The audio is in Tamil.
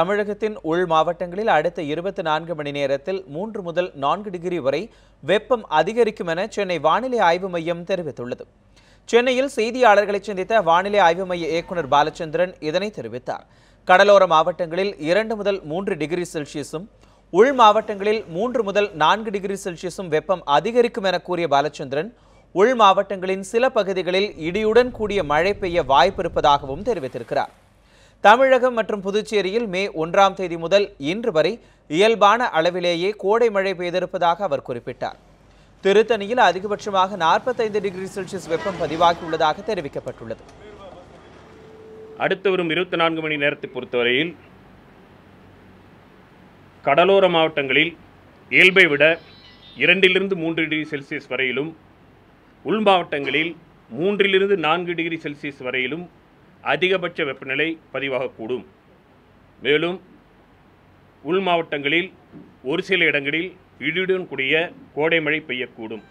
தமிழகத்தின் உள் மாவட்டங்களில் அடுத்த இருபத்தி நான்கு மணி நேரத்தில் மூன்று முதல் நான்கு டிகிரி வரை வெப்பம் அதிகரிக்கும் என சென்னை வானிலை ஆய்வு மையம் தெரிவித்துள்ளது. சென்னையில் செய்தியாளர்களை சந்தித்த வானிலை ஆய்வு மைய இயக்குநர் பாலச்சந்திரன் இதனை தெரிவித்தார். கடலோர மாவட்டங்களில் இரண்டு முதல் மூன்று டிகிரி செல்சியஸும் உள் மாவட்டங்களில் மூன்று முதல் நான்கு டிகிரி செல்சியஸும் வெப்பம் அதிகரிக்கும் என கூறிய பாலச்சந்திரன் உள் மாவட்டங்களின் சில பகுதிகளில் இடியுடன் கூடிய மழை பெய்ய வாய்ப்பு இருப்பதாகவும் தெரிவித்திருக்கிறார். தமிழகம் மற்றும் புதுச்சேரியில் மே ஒன்றாம் தேதி முதல் இன்று வரை இயல்பான அளவிலேயே கோடை மழை பெய்திருப்பதாக அவர் குறிப்பிட்டார். திருத்தணியில் அதிகபட்சமாக நாற்பத்தைந்து டிகிரி செல்சியஸ் வெப்பம் பதிவாகியுள்ளதாக தெரிவிக்கப்பட்டுள்ளது. அடுத்து வரும் இருபத்தி நான்கு மணி நேரத்தை பொறுத்தவரையில் கடலோர மாவட்டங்களில் இயல்பை விட இரண்டிலிருந்து மூன்று டிகிரி செல்சியஸ் வரையிலும் உள் மாவட்டங்களில் மூன்றிலிருந்து நான்கு டிகிரி செல்சியஸ் வரையிலும் அதிகபட்ச வெப்பநிலை பதிவாகக்கூடும். மேலும் உள் மாவட்டங்களில் ஒரு சில இடங்களில் இடியுடன் கூடிய கோடை மழை பெய்யக்கூடும்.